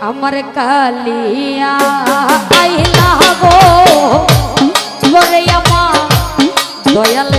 আমার কালিয়া আইলা গো ওরে আমার দয়াল